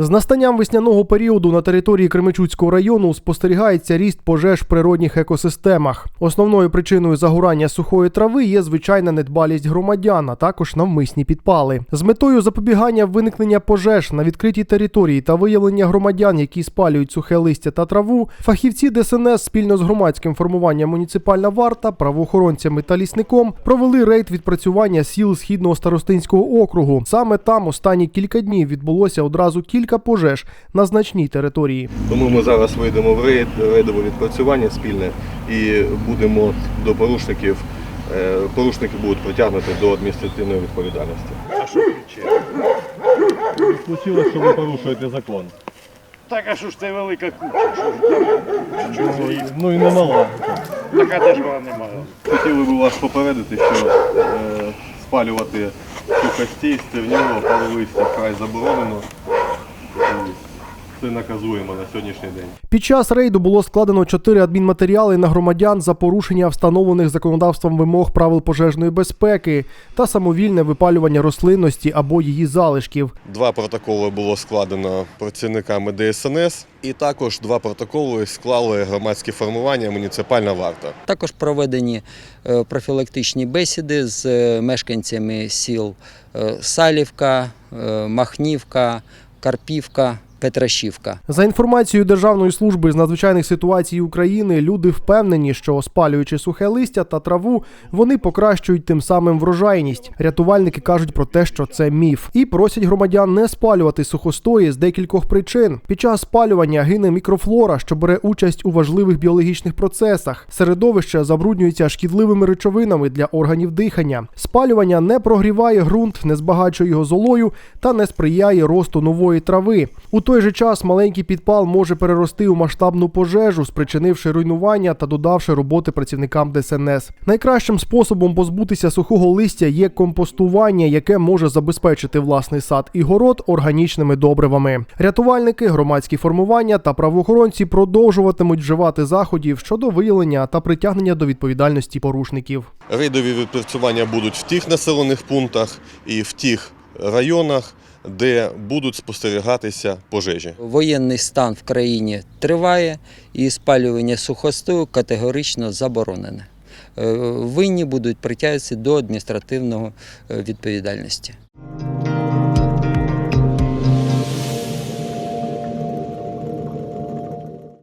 З настанням весняного періоду на території Кременчуцького району спостерігається ріст пожеж в природних екосистемах. Основною причиною загорання сухої трави є звичайна недбалість громадян, а також навмисні підпали. З метою запобігання виникнення пожеж на відкритій території та виявлення громадян, які спалюють сухе листя та траву, фахівці ДСНС спільно з громадським формуванням муніципальна варта, правоохоронцями та лісником провели рейд відпрацювання сіл східного старостинського округу. Саме там останні кілька днів відбулося одразу кілька пожеж на значній території. Тому ми зараз вийдемо в рейд, рейдове відпрацювання спільне і будемо до порушників. е, Порушники будуть притягнуті до адміністративної відповідальності. А що Случилось, що ви порушуєте закон. Так, а що ж це велика куча? Що ж там? Ну і не мала. Така де ж вона немає. Хотіли б вас попередити, що е, спалювати сухостій, стерніло, палолистя вкрай заборонено. Це наказуємо на сьогоднішній день. Під час рейду було складено чотири адмінматеріали на громадян за порушення встановлених законодавством вимог правил пожежної безпеки та самовільне випалювання рослинності або її залишків. Два протоколи було складено працівниками ДСНС, і також два протоколи склали громадські формування муніципальна варта. Також проведені е, профілактичні бесіди з е, мешканцями сіл е, Салівка, Махнівка, Карпівка, Петрашівка. За інформацією Державної служби з надзвичайних ситуацій України, люди впевнені, що спалюючи сухе листя та траву, вони покращують тим самим врожайність. Рятувальники кажуть про те, що це міф, і просять громадян не спалювати сухостої з декількох причин. Під час спалювання гине мікрофлора, що бере участь у важливих біологічних процесах. Середовище забруднюється шкідливими речовинами для органів дихання. Спалювання не прогріває ґрунт, не збагачує його золою та не сприяє росту нової трави. У той же час маленький підпал може перерости у масштабну пожежу, спричинивши руйнування та додавши роботи працівникам ДСНС. Найкращим способом позбутися сухого листя є компостування, яке може забезпечити власний сад і город органічними добривами. Рятувальники, громадські формування та правоохоронці продовжуватимуть вживати заходів щодо виявлення та притягнення до відповідальності порушників. Рейдові відпрацювання будуть в тих населених пунктах і в тих районах, де будуть спостерігатися пожежі. Воєнний стан в країні триває і спалювання сухостою категорично заборонене. Е, Винні будуть притягуватися до адміністративної відповідальності.